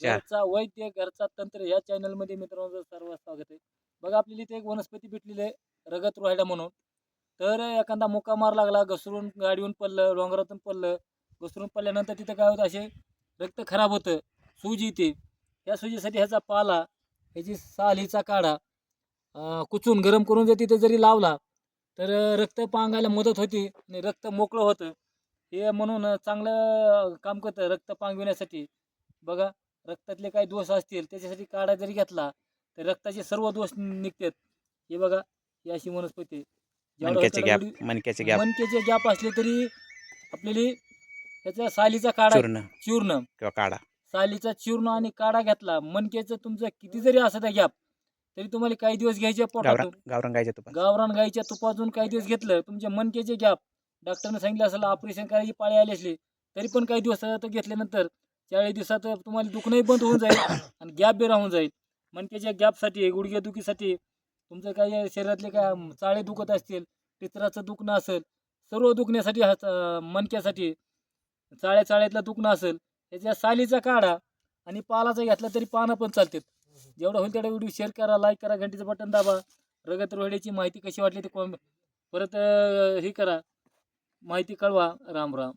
चार. घरचा वैद्य घरचा तंत्र या चॅनलमध्ये मित्रांनो सर्व स्वागत आहे. बघा आपल्याला इथे एक वनस्पती भेटलेली आहे रगत रोहायला म्हणून. तर एखादा मुका मार लागला घसरून गाडीहून पडलं डोंगरातून पडलं घसरून पडल्यानंतर तिथं काय होतं असे रक्त खराब होतं. सूज येते. या सुजीसाठी ह्याचा पाला ह्याची साल हिचा काढा अं, कुचून गरम करून जर तिथे जरी लावला तर रक्त पांगायला मदत होते आणि रक्त मोकळं होतं. हे म्हणून चांगलं काम करतं रक्त पांगविण्यासाठी. बघा रक्तातले काही दोष असतील त्याच्यासाठी काढा जरी घेतला तर रक्ताचे सर्व दोष निघतात. हे बघा ही अशी वनस्पती मणक्याचे होतं गॅप तेवढी- मणक्याचे गॅप. मणक्याचे गॅप असले तरी आपल्याला त्याच्या सालीचा काढा चूर्ण. चूर्ण. किंवा काढा. सालीचा चूर्ण आणि काढा घेतला मणक्याचं तुमचं किती जरी असं त्या गॅप तरी तुम्हाला काही दिवस घ्यायचे गावरान पोटातून. गावरान गायच्या तुपात. गावरान गाईच्या तुपातून काही दिवस घेतलं तुमचे मणक्याचे गॅप. डॉक्टरने सांगितलं असेल ऑपरेशन करायची पाळी आली असली तरी पण काही दिवस घेतल्यानंतर चाळीस दिवसात तुम्हाला दुखणंही बंद होऊन जाईल आणि गॅप बी राहून जाईल. मणक्याच्या गॅपसाठी गुडघेदुखीसाठी तुमचं काही शरीरातले काय चाळे दुखत असतील पित्राचं दुखणं असेल सर्व दुखण्यासाठी हा मणक्यासाठी चाळ्या चाळ्यातलं दुखणं असेल त्याच्या सालीचा काढा आणि पालाचा घेतला तरी पानं पण चालतात जेवढं होईल तेवढा व्हिडिओ शेअर करा लाईक करा घंटीचं बटन दाबा. प्रगत रोहिड्याची माहिती कशी वाटली ते कॉम परत हे करा. माहिती कळवा. राम राम.